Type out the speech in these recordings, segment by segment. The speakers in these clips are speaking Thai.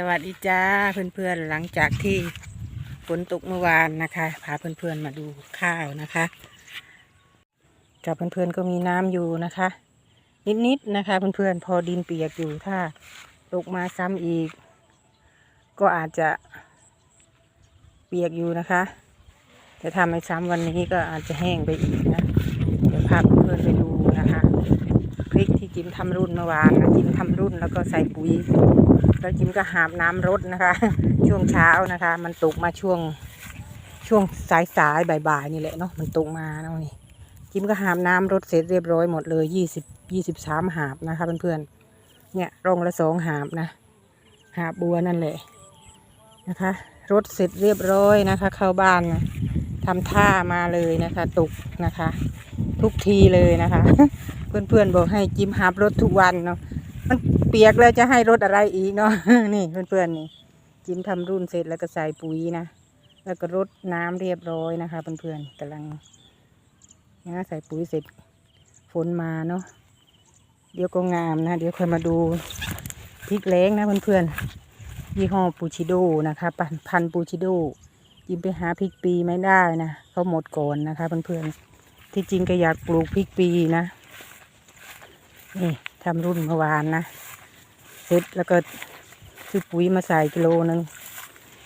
สวัสดีจ้าเพื่อนๆหลังจากที่ฝนตกเมื่อวานนะคะพาเพื่อนๆมาดูข้าวนะคะกับเพื่อนๆก็มีน้ำอยู่นะคะ นิดๆนะคะ เพื่อนๆพอดินเปียกอยู่ถ้าตกมาซ้ำอีก ก็อาจจะเปียกอยู่นะคะ แต่ถ้าไม่ซ้ำวันนี้ก็อาจจะแห้งไปอีกนะเดี๋ยวพาเพื่อนๆไปดูนะคะ จิมทำรุ่นเมื่อวานนะจิมทำรุ่นแล้วก็ใส่ปุ๋ย แล้วจิมก็หาบน้ำรดนะคะ ช่วงเช้านะคะ มันตกมาช่วงช่วงสายสายบ่ายๆนี่แหละเนาะมันตกมาเนาะนี่จิมก็หาบน้ำรดเสร็จเรียบร้อยหมดเลยยี่สิบยี่สิบสามหาบนะคะเพื่อนๆเนี่ยรองละสองหาบนะ หาบบัวนั่นแหละนะคะรดเสร็จเรียบร้อยนะคะ เข้าบ้านนะทำท่ามาเลยนะคะ ตกนะคะ ทุกทีเลยนะคะ เพื่อนๆบอกให้จิมหาบรถทุกวันเนาะมันเปียกแล้วจะให้รถอะไรอีกเนาะนี่เพื่อนๆนี่จิ้มทำรุ่นเสร็จแล้วก็ใส่ปุ๋ยนะแล้วก็รดน้ำเรียบร้อยนะคะเพื่อนๆกำลังนะใส่ปุ๋ยเสร็จฝนมาเนาะเดี๋ยวก็งามนะ เดี๋ยวค่อยมาดูพริกแล้งนะเพื่อนๆยี่ห้อปูชิโดนะคะพันพันปูชิโดจิ้มไปหาพริกปีไม่ได้นะเขาหมดก่อนนะคะเพื่อนๆ ที่จริงก็อยากปลูกพริกปีนะ นี่ทำรุ่นเมื่อวานนะ เสร็จแล้วก็ซื้อปุ๋ยมาใส่กิโลหนึ่ง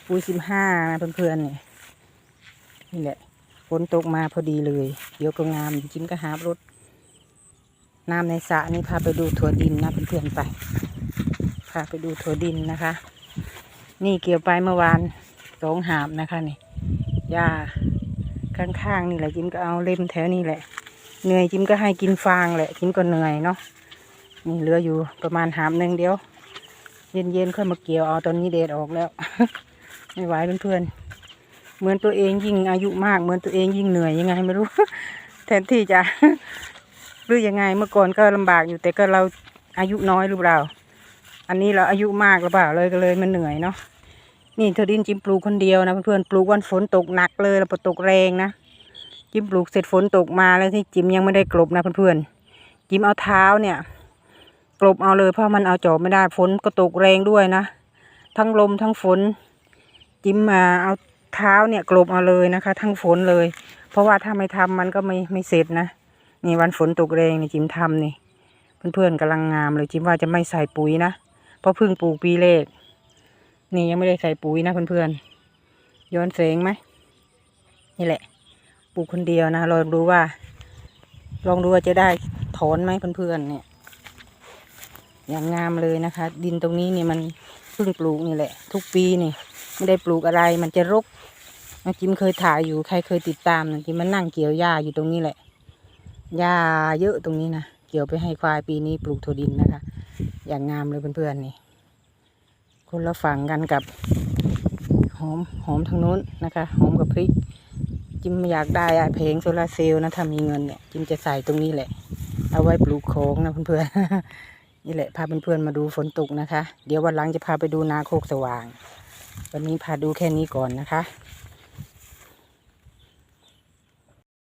ปุ๋ยสิบห้านะเพื่อนๆนี่นี่แหละฝนตกมาพอดีเลย เดี๋ยวก็งามจิ้มก็หาบรถน้ำในสระนี่พาไปดูถั่วดินนะเพื่อนๆไปพาไปดูถั่วดินนะคะ นี่เกี่ยวไปเมื่อวานสองหาบนะคะนี่หญ้า ข้างๆนี่แหละจิ้มก็เอาเล็มแถวนี้แหละ เหนื่อยจิ้มก็ให้กินฟางแหละจิ้มก็เหนื่อยเนาะนี่เหลืออยู่ประมาณหามหนึ่งเดียว เย็นๆค่อยมาเกี่ยวเอาตอนนี้เดดออกแล้ว ไม่ไหวเพื่อนๆเหมือนตัวเองยิ่งอายุมาก เหมือนตัวเองยิ่งเหนื่อยยังไงไม่รู้ แทนที่จะหรือยังไงเมื่อก่อนก็ลำบากอยู่แต่ก็เราอายุน้อยหรือเปล่า อันนี้เราอายุมากหรือเปล่าเลยก็เลยมันเหนื่อยเนาะ นี่เธอดินจิ้มปลูกคนเดียวนะเพื่อนๆปลูกวันฝนตกหนักเลยแล้วพอตกแรงนะจิ้มปลูกเสร็จฝนตกมาแล้วที่จิมยังไม่ได้กลบนะเพื่อนๆจิมเอาเท้าเนี่ย กลบเอาเลยเพราะมันเอาจอบไม่ได้ฝนก็ตกแรงด้วยนะ ทั้งลมทั้งฝน จิมมาเอาเท้าเนี่ยกลบเอาเลยนะคะ ทั้งฝนเลย เพราะว่าถ้าไม่ทำมันก็ไม่ไม่เสร็จนะนี่วันฝนตกแรงนี่จิมทำนี่เพื่อนๆกำลังงามเลยจิมว่าจะไม่ใส่ปุ๋ยนะเพราะเพิ่งปลูกปีแรก นี่ยังไม่ได้ใส่ปุ๋ยนะเพื่อนๆย้อนแสงไหมนี่แหละปลูกคนเดียวนะลองดูว่า ลองดูว่าจะได้ถอนไหมเพื่อนๆเนี่ย อย่างงามเลยนะคะ ดินตรงนี้เนี่ยมันเพิ่งปลูกนี่แหละ ทุกปีนี่ ไม่ได้ปลูกอะไรมันจะรกนะจิมเคยถ่ายอยู่ใครเคยติดตามนะจิมมันนั่งเกี่ยวหญ้าอยู่ตรงนี้แหละหญ้าเยอะตรงนี้นะเกี่ยวไปให้ควายปีนี้ปลูกถั่วดินนะคะ อย่างงามเลยเพื่อนๆนี่ คนละฝั่งกันกับหอมหอมทางนู้นนะคะหอมกับพริก จิมอยากได้อะเพลงโซลาเซลล์นะถ้ามีเงินเนี่ยจิมจะใส่ตรงนี้แหละ เอาไว้ปลูกโค้งนะเพื่อนๆนี่แหละพาเพื่อนๆมาดูฝนตกนะคะ เดี๋ยววันหลังจะพาไปดูนาโคกสว่าง วันนี้พาดูแค่นี้ก่อนนะคะ